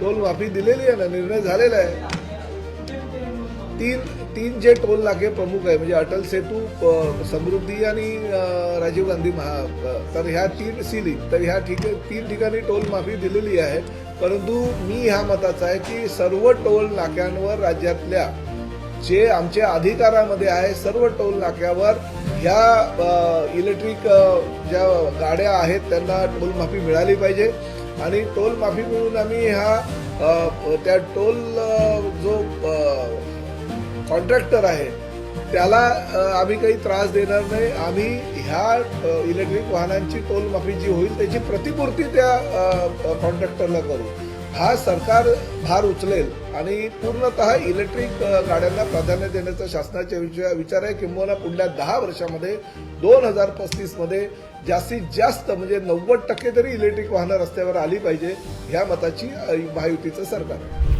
Toll माफी दिलेली आहे ना निर्णय झालेला आहे. तीन तीन जे टोल नाके प्रमुख आहे म्हणजे अटल सेतू समृद्धी आणि राजीव गांधी महा तर ह्या तीन सिली तर ह्या ठिक तीन ठिकाणी टोल माफी दिलेली आहे. परंतु मी ह्या मताचा आहे की सर्व टोल नाक्यांवर राज्यातल्या जे आमच्या अधिकारामध्ये आहे सर्व टोल नाक्यावर ह्या इलेक्ट्रिक ज्या गाड्या आहेत त्यांना टोल माफी मिळाली पाहिजे. आणि टोल माफी मिळून आम्ही ह्या त्या टोल जो कॉन्ट्रॅक्टर आहे त्याला आम्ही काही त्रास देणार नाही. आम्ही ह्या इलेक्ट्रिक वाहनांची टोल माफी जी होईल त्याची प्रतिपूर्ती त्या कॉन्ट्रॅक्टरला करू. हा सरकार भार उचलेल आणि पूर्णतः इलेक्ट्रिक गाड्यांना प्राधान्य देण्याचा शासनाच्या विचार विचार आहे. किंबहुना पुढल्या दहा वर्षामध्ये दोन हजार पस्तीसमध्ये जास्तीत जास्त म्हणजे नव्वद टक्के तरी इलेक्ट्रिक वाहनं रस्त्यावर आली पाहिजे ह्या मताची महायुतीचं सरकार. आहे